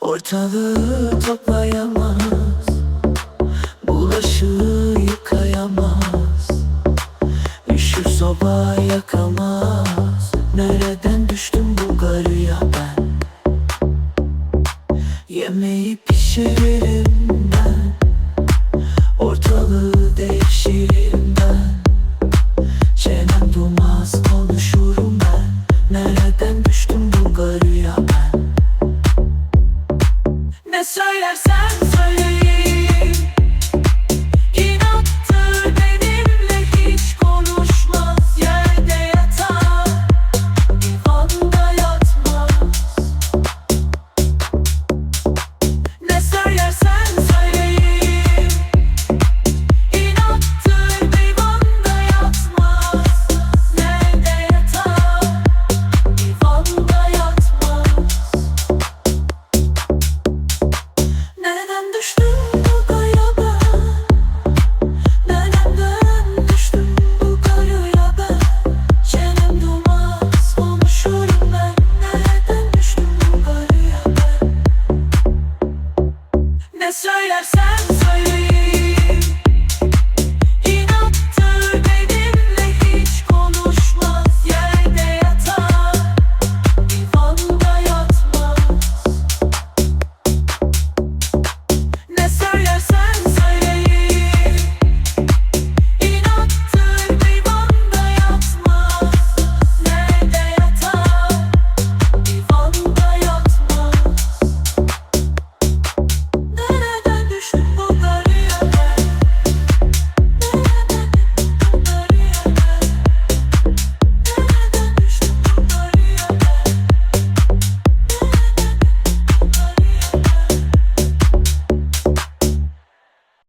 Ortalığı toplayamaz Bulaşığı yıkayamaz. Üşür soba yakamaz Nereden düştüm bu garıya ben? Yemeği pişiririm Ne söylersen söyleyeyim Nereden düştüm bu kaya ben. Nereden düştüm bu karaya ben. Çenem durmaz konuşurum ben. Nereden düştüm bu karaya ben? Ne söylersen